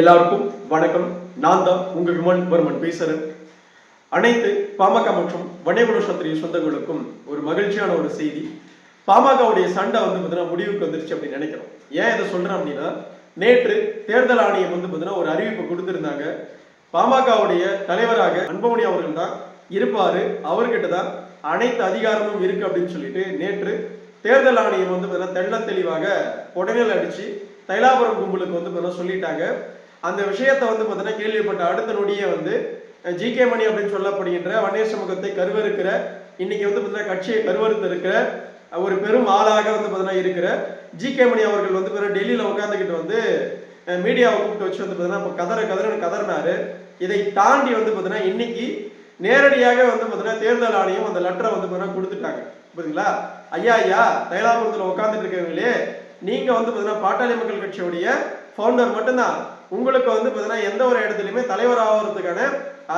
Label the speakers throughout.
Speaker 1: எல்லாருக்கும் வணக்கம். நான் தான் உங்கள் விமல் வர்மன் பேசுறேன் அனைத்து பாமக மற்றும் வனேகுல சத்திரிய சொந்தங்களுக்கும் ஒரு மகிழ்ச்சியான ஒரு செய்தி. பாமகவுடைய சண்டை வந்து பார்த்தீங்கன்னா முடிவுக்கு வந்துருச்சு அப்படின்னு நினைக்கிறோம். ஏன் இதை சொல்கிறேன் அப்படின்னா நேற்று தேர்தல் ஆணையம் வந்து பார்த்தீங்கன்னா ஒரு அறிவிப்பு கொடுத்துருந்தாங்க. பாமகவுடைய தலைவராக அன்பமணி அவர்கள் தான் இருப்பார். அவர்கிட்ட தான் அனைத்து அதிகாரமும் இருக்குது அப்படின்னு சொல்லிட்டு நேற்று தேர்தல் ஆணையம் வந்து பார்த்தீங்கன்னா தெள்ள தெளிவாக உடனே அடித்து தைலாபுரம் கும்பலுக்கு வந்து பார்த்தீங்கன்னா சொல்லிட்டாங்க. அந்த விஷயத்தை வந்து பார்த்தீங்கன்னா கேள்விப்பட்ட அடுத்த நொடியே வந்து ஜி கே மணி அப்படின்னு சொல்லப்படுகின்ற வன்னியர் சமூகத்தை கருவறுக்கிற இன்னைக்கு வந்து பார்த்தீங்கன்னா கட்சியை கருவறுத்து இருக்கிற ஒரு பெரும் ஆளாக வந்து பார்த்தீங்கன்னா இருக்கிற ஜி கே மணி அவர்கள் வந்து பார்த்தீங்கன்னா டெல்லியில் உட்காந்துக்கிட்டு வந்து மீடியாவை கூப்பிட்டு வச்சு வந்து பார்த்தீங்கன்னா இப்போ கதற கதறன்னு கதறினாரு. இதை தாண்டி வந்து பார்த்தீங்கன்னா இன்னைக்கு நேரடியாக வந்து பார்த்தீங்கன்னா தேர்தல் ஆணையம் அந்த லெட்டரை வந்து பார்த்தீங்கன்னா கொடுத்துட்டாங்க. புரியுதுங்களா? ஐயா ஐயா தைலாபுரத்தில் உட்காந்துட்டு இருக்கவங்களே நீங்கள் வந்து பார்த்தீங்கன்னா பாட்டாளி மக்கள் கட்சியுடைய ஃபவுண்டர் மட்டும்தான். உங்களுக்கு வந்து பார்த்தீங்கன்னா எந்த ஒரு இடத்துலையுமே தலைவர் ஆகிறதுக்கான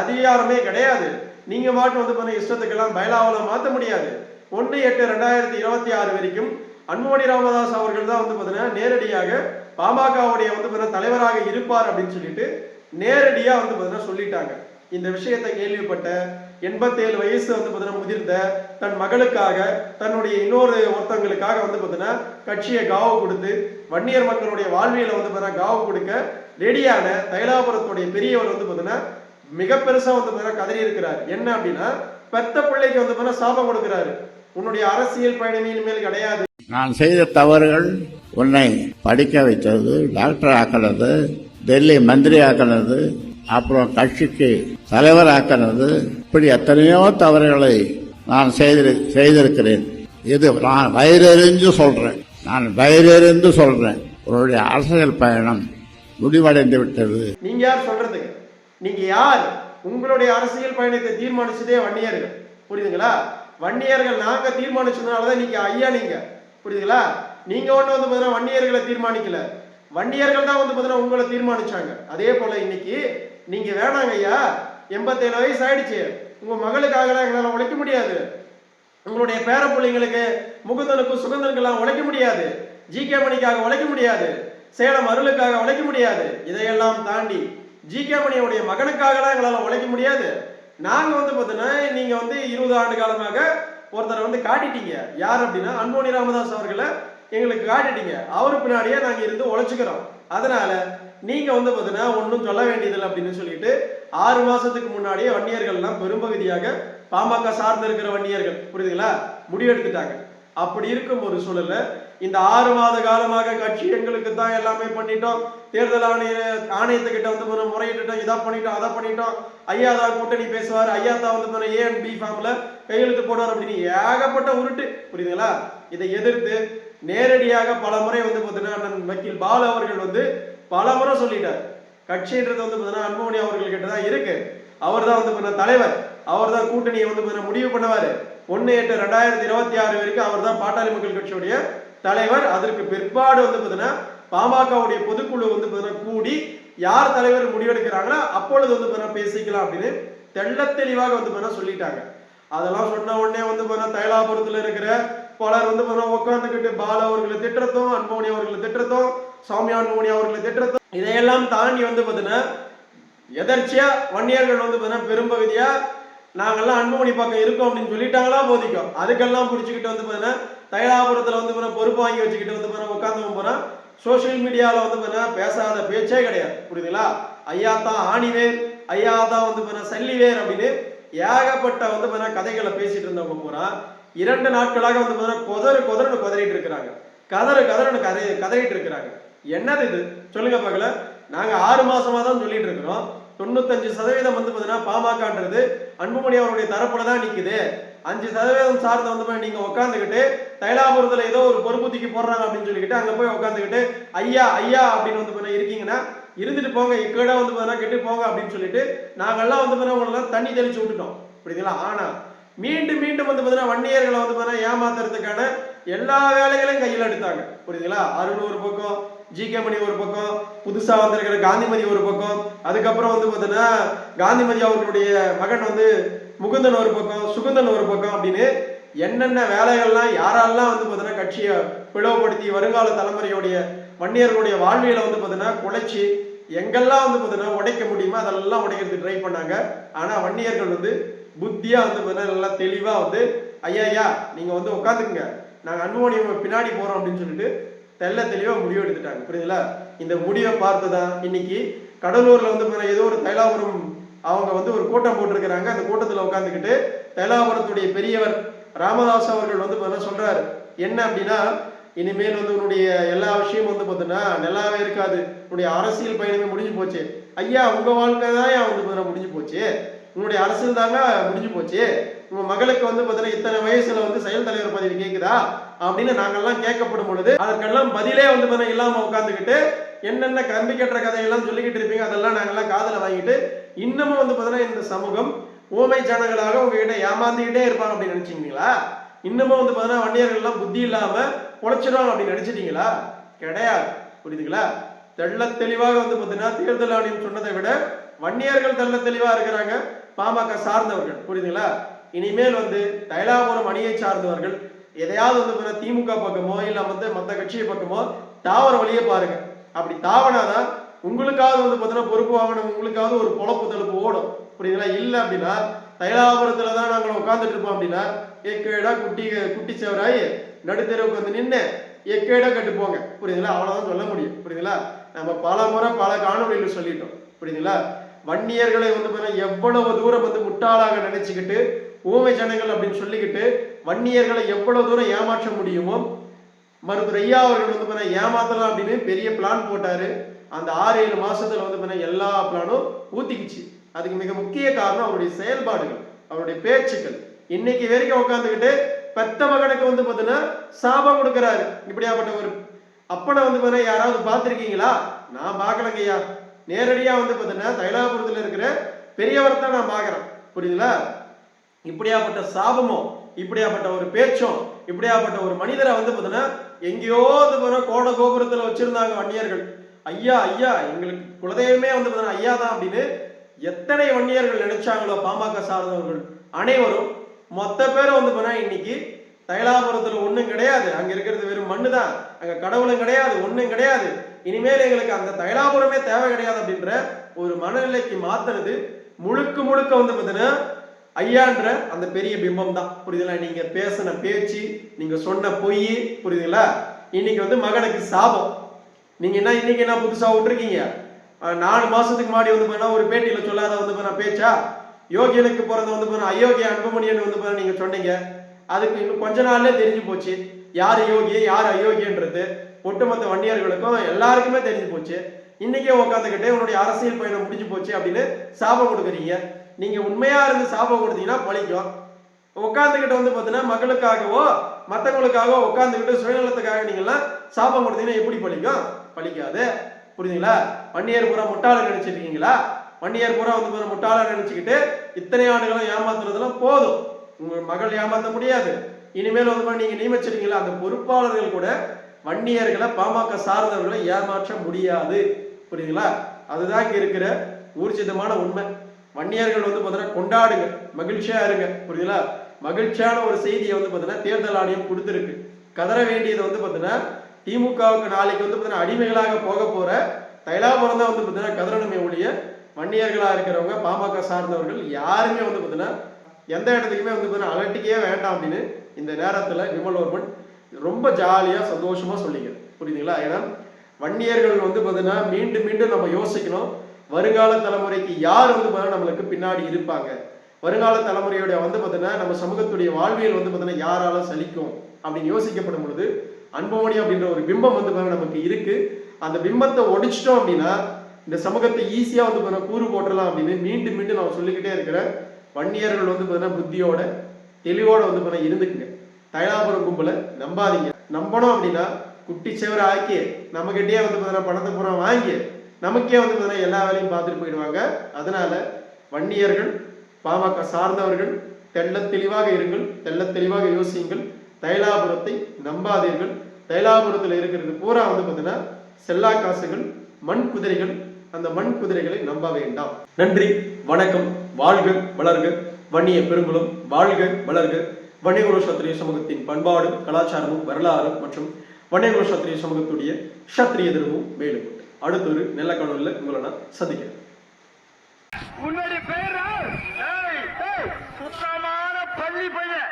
Speaker 1: அதிகாரமே கிடையாது. நீங்க மாட்டு வந்து பார்த்தீங்கன்னா இஷ்டத்துக்கெல்லாம் பயிலாவலாம் மாற்ற முடியாது. ஒன்று எட்டு ரெண்டாயிரத்தி இருபத்தி ஆறு வரைக்கும் அன்புமணி ராமதாஸ் அவர்கள் தான் வந்து பார்த்தீங்கன்னா நேரடியாக பாமகவுடைய வந்து பார்த்தீங்கன்னா தலைவராக இருப்பார் அப்படின்னு சொல்லிட்டு நேரடியாக வந்து பார்த்தீங்கன்னா சொல்லிட்டாங்க. இந்த விஷயத்தை கேள்விப்பட்ட எண்பத்தேழு வயசு வந்து பார்த்தீங்கன்னா முதிர்ந்த தன் மகளுக்காக தன்னுடைய இன்னொரு ஒருத்தவங்களுக்காக வந்து பார்த்தீங்கன்னா கட்சியை காவு கொடுத்து வன்னியர் மக்களுடைய வாழ்வியலை வந்து பார்த்தீங்கன்னா காவு கொடுக்க ரெடியான தைலாபுரத்துடைய பெரியவர் வந்து பார்த்தீங்கன்னா மிக பெருசா வந்து பார்த்தீங்கன்னா கதறி இருக்கிறார். என்ன அப்படின்னா பெத்த பிள்ளைக்கு வந்து பார்த்தீங்கன்னா சாபம் கொடுக்கிறாரு. உன்னுடைய அரசியல் பயணம் இனிமேல் கிடையாது.
Speaker 2: நான் செய்த தவறுகள் உன்னை படிக்க வைத்தது டாக்டர் ஆக்கினது டெல்லி மந்திரி ஆக்கினது அப்புறம் கட்சிக்கு தலைவர் ஆக்கினது இப்படி எத்தனையோ தவறுகளை நான் செய்திரு செய்திருக்கிறேன். இது நான் வயிறெறிஞ்சு சொல்றேன். நான் வயிறெறிந்து சொல்றேன். உன்னுடைய அரசியல் பயணம் முடிவடைந்து விட்டது.
Speaker 1: நீங்க யார் சொல்றதுக்கு நீங்க யார்? உங்களுடைய அரசியல் பயணத்தை தீர்மானிச்சதே வன்னியர்கள். புரியுதுங்களா? வன்னியர்கள் நாங்க தீர்மானிச்சதுனாலதான் நீங்க ஐயா நீங்க. புரியுதுங்களா? நீங்க ஒண்ணு வந்து பார்த்தீங்கன்னா வன்னியர்களை தீர்மானிக்கல. வன்னியர்கள் தான் வந்து பார்த்தீங்கன்னா உங்களை தீர்மானிச்சாங்க. அதே போல இன்னைக்கு நீங்க வேணாங்க ஐயா. எண்பத்தேழு வயசு ஆயிடுச்சு. உங்க மகளுக்காகலாம் எங்களால் உழைக்க முடியாது. உங்களுடைய பேர பிள்ளைங்களுக்கு முகுந்தனுக்கும் சுகந்தனுக்கெல்லாம் உழைக்க முடியாது. ஜி கே மணிக்காக உழைக்க முடியாது. சேலம் அருளுக்காக உழைக்க முடியாது. இதையெல்லாம் தாண்டி ஜி கே மணியுடைய மகனுக்காகலாம் எங்களால் உழைக்க முடியாது. நாங்கள் வந்து பார்த்தீங்கன்னா நீங்கள் வந்து இருபது ஆண்டு காலமாக ஒருத்தரை வந்து காட்டிட்டீங்க. யார் அப்படின்னா அன்போனி ராமதாஸ் அவர்களை எங்களுக்கு காட்டிட்டீங்க. அவர் பின்னாடியே நாங்கள் இருந்து உழைச்சிக்கிறோம். அதனால நீங்கள் வந்து பார்த்தீங்கன்னா ஒன்றும் சொல்ல வேண்டியதில்லை அப்படின்னு சொல்லிட்டு ஆறு மாதத்துக்கு முன்னாடியே வன்னியர்கள்லாம் பெரும்பகுதியாக பாமக சார்ந்து இருக்கிற வன்னியர்கள். புரியுதுங்களா? முடிவெடுத்துட்டாங்க. அப்படி இருக்கும் ஒரு சூழல்ல இந்த ஆறு மாத காலமாக கட்சி எங்களுக்கு தான் எல்லாமே பண்ணிட்டோம். தேர்தல் ஆணைய ஆணையத்துக்கிட்ட வந்து முறை- முறையிட்டுட்டோம். இதை பண்ணிட்டோம் அதை பண்ணிட்டோம். ஐயா தான் கூட்டணி பேசுவார். ஐயா தான் வந்து ஏ அண்ட் பி ஃபார்ம்ல கையெழுத்து போடுவார் அப்படின்னு ஏகப்பட்ட உருட்டு. புரியுதுங்களா? இதை எதிர்த்து நேரடியாக பல முறை வந்து பார்த்தீங்கன்னா வக்கீல் பாலு அவர்கள் வந்து பல முறை சொல்லிட்டார். கட்சின்றது வந்து பார்த்தீங்கன்னா அன்புமணி அவர்கள் கிட்ட தான் இருக்கு. அவர் தான் வந்து பார்த்தீங்கன்னா தலைவர். அவர் தான் கூட்டணியை வந்து பார்த்தீங்கன்னா முடிவு பண்ணுவாரு. ஒன்று எட்டு ரெண்டாயிரத்தி இருபத்தி ஆறு வரைக்கும் அவர் தான் பாட்டாளி மக்கள் கட்சியுடைய தலைவர். அதற்கு பிற்பாடு வந்து பார்த்தீங்கன்னா பாமகவுடைய பொதுக்குழு வந்து பார்த்தீங்கன்னா கூடி யார் தலைவர் முடிவெடுக்கிறாங்களோ அப்பொழுது வந்து பார்த்தீங்கன்னா பேசிக்கலாம் அப்படின்னு தெள்ள தெளிவாக வந்து பார்த்தீங்கன்னா சொல்லிட்டாங்க. அதெல்லாம் சொன்ன உடனே வந்து பார்த்தீங்கன்னா தைலாபுரத்தில் இருக்கிற பலர் வந்து பார்த்தீங்கன்னா உட்காந்துக்கிட்டு பால அவர்களை திட்டுறதும் அன்பமணி அவர்களை திட்டுறதும் சாமி அன்பமணி அவர்களை திட்டுறதும் இதையெல்லாம் தாண்டி வந்து பார்த்தீங்கன்னா எதர்ச்சியா வன்னியர்கள் வந்து பார்த்தீங்கன்னா பெரும்பகுதியா நாங்கெல்லாம் அன்புமணி பக்கம் இருக்கோம் அப்படின்னு சொல்லிட்டாங்களா? போதிக்கும் அதுக்கெல்லாம் பிடிச்சிக்கிட்டு வந்து பார்த்தீங்கன்னா தைலாபுரத்துல வந்து பார்த்தீங்கன்னா பொறுப்பு வாங்கி வச்சுக்கிட்டு வந்து பார்த்தீங்கன்னா உட்காந்து போறோம் சோஷியல் மீடியாவில் வந்து பார்த்தீங்கன்னா பேசாத பேச்சே கிடையாது. புரியுதுங்களா? ஐயா தான் ஆணிவேர் ஐயா தான் வந்து பார்த்தீங்கன்னா சல்லிவேர் அப்படின்னு ஏகப்பட்ட வந்து பார்த்தீங்கன்னா கதைகளை பேசிட்டு இருந்தவங்க பூரா இரண்டு நாட்களாக வந்து பார்த்தீங்கன்னா கொதறு கொதறுன்னு கொதறிட்டு இருக்கிறாங்க. கதறு கதறுன்னு கதை கதறிட்டு இருக்கிறாங்க. என்னது இது? சொல்லுங்க பார்க்கல நாங்க ஆறு மாசமா தான் சொல்லிட்டு இருக்கிறோம். தொண்ணூத்தஞ்சு சதவீதம் வந்து பார்த்தீங்கன்னா பாமகன்றது அன்புமணி அவருடைய தரப்புல தான் நிக்குது. அஞ்சு சதவீதம் சார்ந்த வந்து போய் நீங்க உட்காந்துக்கிட்டு தைலாபுரத்துல ஏதோ ஒரு பொறுப்புத்திக்கு போடுறாங்க அப்படின்னு சொல்லிக்கிட்டு அங்க போய் உட்காந்துக்கிட்டு ஐயா ஐயா அப்படின்னு வந்து பார்த்தீங்கன்னா இருக்கீங்கன்னா இருந்துட்டு போங்க இக்கடா வந்து பார்த்தீங்கன்னா கெட்டு போங்க அப்படின்னு சொல்லிட்டு நாங்கெல்லாம் வந்து பார்த்தீங்கன்னா உங்களெல்லாம் தண்ணி தெளிச்சு விட்டுட்டோம். புரியுதுங்களா? ஆனா மீண்டும் மீண்டும் வந்து பார்த்தீங்கன்னா வன்னியர்களை வந்து பார்த்தீங்கன்னா ஏமாத்துறதுக்கான எல்லா வேலைகளையும் கையில் எடுத்தாங்க. புரியுதுங்களா? அறுநூறு பக்கம் ஜிகே மணி ஒரு பக்கம் புதுசா வந்திருக்கிற காந்திமதி ஒரு பக்கம் அதுக்கப்புறம் வந்து பார்த்தீங்கன்னா காந்திமதி அவர்களுடைய மகன் வந்து முகுந்தன் ஒரு பக்கம் சுகுந்தன் ஒரு பக்கம் அப்படின்னு என்னென்ன வேலைகள்லாம் யாரெல்லாம் வந்து பார்த்தீங்கன்னா கட்சியை பிளவுபடுத்தி வருங்கால தலைமுறையுடைய வன்னியர்களுடைய வாழ்வியலை வந்து பார்த்தீங்கன்னா குலைச்சி எங்கெல்லாம் வந்து பார்த்தீங்கன்னா உடைக்க முடியுமோ அதெல்லாம் உடைக்கிறதுக்கு ட்ரை பண்ணாங்க. ஆனா வன்னியர்கள் வந்து புத்தியா வந்து பார்த்தீங்கன்னா நல்லா தெளிவா வந்து ஐயா ஐயா நீங்க வந்து உட்காந்துக்குங்க. நாங்க அன்புமணி பின்னாடி போறோம் அப்படின்னு சொல்லிட்டு தெள்ள தெளிவாக முடிவு எடுத்துட்டாங்க. புரியுதுங்களா? இந்த முடிவை பார்த்து தான் இன்னைக்கு கடலூர்ல வந்து ஏதோ ஒரு தைலாபுரம் அவங்க வந்து ஒரு கூட்டம் போட்டிருக்கிறாங்க. அந்த கூட்டத்தில் உட்காந்துக்கிட்டு தைலாபுரத்துடைய பெரியவர் ராமதாஸ் அவர்கள் வந்து பார்த்தீங்கன்னா சொல்றாரு. என்ன அப்படின்னா இனிமேல் வந்து உன்னுடைய எல்லா விஷயமும் வந்து பார்த்தீங்கன்னா நல்லாவே இருக்காது. உன்னுடைய அரசியல் பயணமே முடிஞ்சு போச்சு. ஐயா உங்க வாழ்க்கை தான் வந்து பார்த்தீங்கன்னா முடிஞ்சு போச்சு. உன்னுடைய அரசியல் தாங்க முடிஞ்சு போச்சு. உங்க மகளுக்கு வந்து பாத்தீங்கன்னா இத்தனை வயசுல வந்து செயல் தலைவர் பதவி கேக்குதா அப்படின்னு நாங்கெல்லாம் கேட்கப்படும் பொழுது அதற்கெல்லாம் பதிலே வந்து பார்த்தீங்கன்னா இல்லாம உட்காந்துக்கிட்டு என்னென்ன கம்பி கட்டுற கதையெல்லாம் சொல்லிக்கிட்டு இருப்பீங்க அதெல்லாம் நாங்கெல்லாம் காதல வாங்கிட்டு இன்னமும் வந்து பாத்தீங்கன்னா இந்த சமூகம் ஊமை ஜனங்களாக உங்ககிட்ட ஏமாந்துக்கிட்டே இருப்பாங்க அப்படின்னு நினைச்சீங்களா இன்னமும் வந்து பாத்தீங்கன்னா வன்னியர்கள்லாம் புத்தி இல்லாம பொழைச்சிடுவாங்க அப்படின்னு நினைச்சிட்டீங்களா? கிடையாது. புரியுதுங்களா? தெள்ள தெளிவாக வந்து பார்த்தீங்கன்னா தேர்தல் ஆணையம் சொன்னதை விட வன்னியர்கள் தெள்ள தெளிவா இருக்கிறாங்க பாமக சார்ந்தவர்கள். புரியுதுங்களா? இனிமேல் வந்து தைலாபுரம் அணியை சார்ந்தவர்கள் எதையாவது வந்து பார்த்தீங்கன்னா திமுக பக்கமோ இல்ல வந்து மற்ற கட்சியை பக்கமோ தாவர வழியே பாருங்க. அப்படி தாவனாதான் உங்களுக்காவது வந்து பார்த்தீங்கன்னா பொறுப்பு வாங்கணும் உங்களுக்காவது ஒரு பொழப்பு தழுப்பு ஓடும். புரியுதுங்களா? இல்லை அப்படின்னா தைலாபுரத்துல தான் நாங்கள் உட்காந்துட்டு இருப்போம் அப்படின்னா எக்கேடா குட்டி குட்டி சேவராய் நடுத்தெருவுக்கு வந்து நின்று எக்கேடா கட்டுப்போங்க புரியுதுங்களா? அவ்வளவுதான் சொல்ல முடியும். புரியுதுங்களா? நம்ம பல முறை பல காணொலிகள் சொல்லிட்டோம். புரியுதுங்களா? வன்னியர்களை வந்து பார்த்தீங்கன்னா எவ்வளவு தூரம் வந்து முட்டாளாக நினைச்சுக்கிட்டு ஊமை ஜனங்கள் அப்படின்னு சொல்லிக்கிட்டு வன்னியர்களை எவ்வளவு தூரம் ஏமாற்ற முடியுமோ மருத்துவர் ஐயா அவர்கள் வந்து பார்த்தீங்கன்னா ஏமாத்தலாம் அப்படின்னு பெரிய பிளான் போட்டாரு. அந்த ஆறு ஏழு மாசத்துல வந்து பார்த்தீங்கன்னா எல்லா பிளானும் ஊத்திக்கிச்சு. அதுக்கு மிக முக்கிய காரணம் அவருடைய செயல்பாடுகள் அவருடைய பேச்சுக்கள். இன்னைக்கு வரைக்கும் உட்காந்துக்கிட்டு பெத்த மகனுக்கு வந்து பார்த்தீங்கன்னா சாபம் கொடுக்குறாரு. இப்படியாப்பட்ட ஒரு அப்பனை வந்து பார்த்தீங்கன்னா யாராவது பார்த்துருக்கீங்களா? நான் பார்க்கலங்க ஐயா. நேரடியா வந்து பார்த்தீங்கன்னா தைலாபுரத்துல இருக்கிற பெரியவர் தான் நான் பார்க்குறேன். புரியுதுங்களா? இப்படியாப்பட்ட சாபமும் இப்படியாப்பட்ட ஒரு பேச்சும் இப்படியாப்பட்ட ஒரு மனிதரை வந்து பார்த்தீங்கன்னா எங்கேயோ வந்து பார்த்தீங்கன்னா கோட கோபுரத்துல வச்சிருந்தாங்க வன்னியர்கள். ஐயா ஐயா எங்களுக்கு குலதெய்வமே வந்து பார்த்தீங்கன்னா ஐயா தான் அப்படின்னு எத்தனை வன்னியர்கள் நினைச்சாங்களோ பாமக சார்ந்தவர்கள் அனைவரும் மொத்த பேரும் வந்து பார்த்தீங்கன்னா இன்னைக்கு தைலாபுரத்துல ஒண்ணும் கிடையாது. அங்க இருக்கிறது வெறும் மண்ணு தான். அங்க கடவுளும் கிடையாது ஒண்ணும் கிடையாது. இனிமேல் எங்களுக்கு அந்த தைலாபுரமே தேவை கிடையாது அப்படின்ற ஒரு மனநிலைக்கு மாத்துறது முழுக்க முழுக்க வந்து பார்த்தீங்கன்னா ஐயான்ற அந்த பெரிய பிம்பம் தான் புரியுதுங்களா? நீங்க பேசின பேச்சு நீங்க சொன்ன பொய் புரியுதுங்களா? இன்னைக்கு வந்து மகனுக்கு சாபம். நீங்க என்ன இன்னைக்கு என்ன புதுசா விட்டுருக்கீங்க? நாலு மாசத்துக்கு முன்னாடி வந்து பார்த்தீங்கன்னா ஒரு பேட்டியில சொல்லாத வந்து போனா பேச்சா? யோகியனுக்கு பிறந்த வந்து போனா அயோக்கிய அன்புமணியன் வந்து போனா நீங்க சொன்னீங்க. அதுக்கு இன்னும் கொஞ்ச நாள்ல தெரிஞ்சு போச்சு. யார் யோகி யார் அயோக்கியன்றது? ஒட்டுமொத்த வண்டியார்களுக்கும் எல்லாருக்குமே தெரிஞ்சு போச்சு. இன்னைக்கே உட்காந்துக்கிட்டே உன்னுடைய அரசியல் பயணம் முடிஞ்சு போச்சு அப்படின்னு சாபம் கொடுக்குறீங்க. நீங்க உண்மையா இருந்து சாபம் கொடுத்தீங்கன்னா பழிக்கும். உட்காந்துக்கிட்ட வந்து பார்த்தீங்கன்னா மகளுக்காகவோ மற்றவங்களுக்காகவோ உட்காந்துக்கிட்டு சுயநலத்துக்காக நீங்கள்லாம் சாபம் கொடுத்தீங்கன்னா எப்படி பழிக்கும்? பழிக்காது. புரியுதுங்களா வன்னியர் பூரா நினைச்சிட்டு இருக்கீங்களா? வன்னியர் பூரா வந்து முட்டாளர் நினைச்சுக்கிட்டு இத்தனை ஆண்டுகளும் ஏமாத்துறதுலாம் போதும். உங்க மகள் ஏமாத்த முடியாது. இனிமேல் வந்து நீங்கள் நீங்க நியமிச்சிருக்கீங்களா? அந்த பொறுப்பாளர்கள் கூட வன்னியர்களை பாமக சார்ந்தவர்களை ஏமாற்ற முடியாது. புரியுதுங்களா அதுதான் இங்க இருக்கிற ஊர்ஜிதமான உண்மை. வன்னியர்கள் வந்து பார்த்தீங்கன்னா கொண்டாடுங்க மகிழ்ச்சியா இருங்க புரியுதுங்களா? மகிழ்ச்சியான ஒரு செய்தியை வந்து பார்த்தீங்கன்னா தேர்தல் ஆணையம் கொடுத்துருக்கு. கதற வேண்டியது வந்து பார்த்தீங்கன்னா திமுகவுக்கு நாளைக்கு வந்து பார்த்தீங்கன்னா அடிமைகளாக போக போற தைலாபுரம் தான் வந்து பார்த்தீங்கன்னா கதறணுமே ஒழிய வன்னியர்களா இருக்கிறவங்க பாமக சார்ந்தவர்கள் யாருமே வந்து பார்த்தீங்கன்னா எந்த இடத்துக்குமே வந்து பார்த்தீங்கன்னா அலட்டிக்கவே வேண்டாம் அப்படின்னு இந்த நேரத்தில் விமல்வர்மன் ரொம்ப ஜாலியாக சந்தோஷமாக சொல்லிக்கிறேன் புரியுதுங்களா? ஏன்னா வன்னியர்கள் வந்து பார்த்தீங்கன்னா மீண்டும் மீண்டும் நம்ம யோசிக்கணும். வருங்கால தலைமுறைக்கு யார் வந்து பார்த்தீங்கன்னா நம்மளுக்கு பின்னாடி இருப்பாங்க? வருங்கால தலைமுறையோட வந்து பார்த்தீங்கன்னா நம்ம சமூகத்துடைய வாழ்வியல் வந்து பார்த்தீங்கன்னா யாரால சலிக்கும்? அப்படின்னு யோசிக்கப்படும் பொழுது அன்பமணி அப்படின்ற ஒரு பிம்பம் வந்து பார்த்தீங்கன்னா நமக்கு இருக்கு. அந்த பிம்பத்தை ஒடிச்சிட்டோம் அப்படின்னா இந்த சமூகத்தை ஈஸியா வந்து பார்த்தீங்கன்னா கூறு போட்டலாம் அப்படின்னு மீண்டும் மீண்டும் நான் சொல்லிக்கிட்டே இருக்கிறேன். வன்னியர்கள் வந்து பார்த்தீங்கன்னா புத்தியோட தெளிவோட வந்து பார்த்தீங்கன்னா இருந்துக்குங்க. தைலாபுரம் கும்பலை நம்பாதீங்க. நம்பணும் அப்படின்னா குட்டி செவர ஆக்கி நம்மகிட்டயே வந்து பார்த்தீங்கன்னா பணத்தை பூரா வாங்கி நமக்கே வந்து பார்த்தீங்கன்னா எல்லா வேலையும் பார்த்துட்டு போயிடுவாங்க. அதனால வன்னியர்கள் பாமக சார்ந்தவர்கள் தெள்ளத் தெளிவாக இருங்கள் தெள்ளத் தெளிவாக யோசியுங்கள். தைலாபுரத்தை நம்பாதீர்கள். தைலாபுரத்தில் இருக்கிறது பூரா வந்து பார்த்தீங்கன்னா செல்லா காசுகள் மண் குதிரைகள் அந்த மண் குதிரைகளை நம்ப வேண்டாம். நன்றி வணக்கம் வாழ்க வளர்க. வன்னிய பெருங்குளம் வாழ்க வளர்க. வன்னியகுல சத்திரிய சமூகத்தின் பண்பாடும் கலாச்சாரமும் வரலாறும் மற்றும் வன்னியகுல சத்திரிய சமூகத்துடைய சத்திரிய தர்மமும் மேலும் அடுத்த ஒரு நல்ல கனவுல உங்களை நான் சந்திக்கிறேன்.
Speaker 3: உன்னுடைய பேர். சுத்தமான பள்ளி பையன்.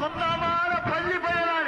Speaker 3: சுத்தமான பள்ளி பையன்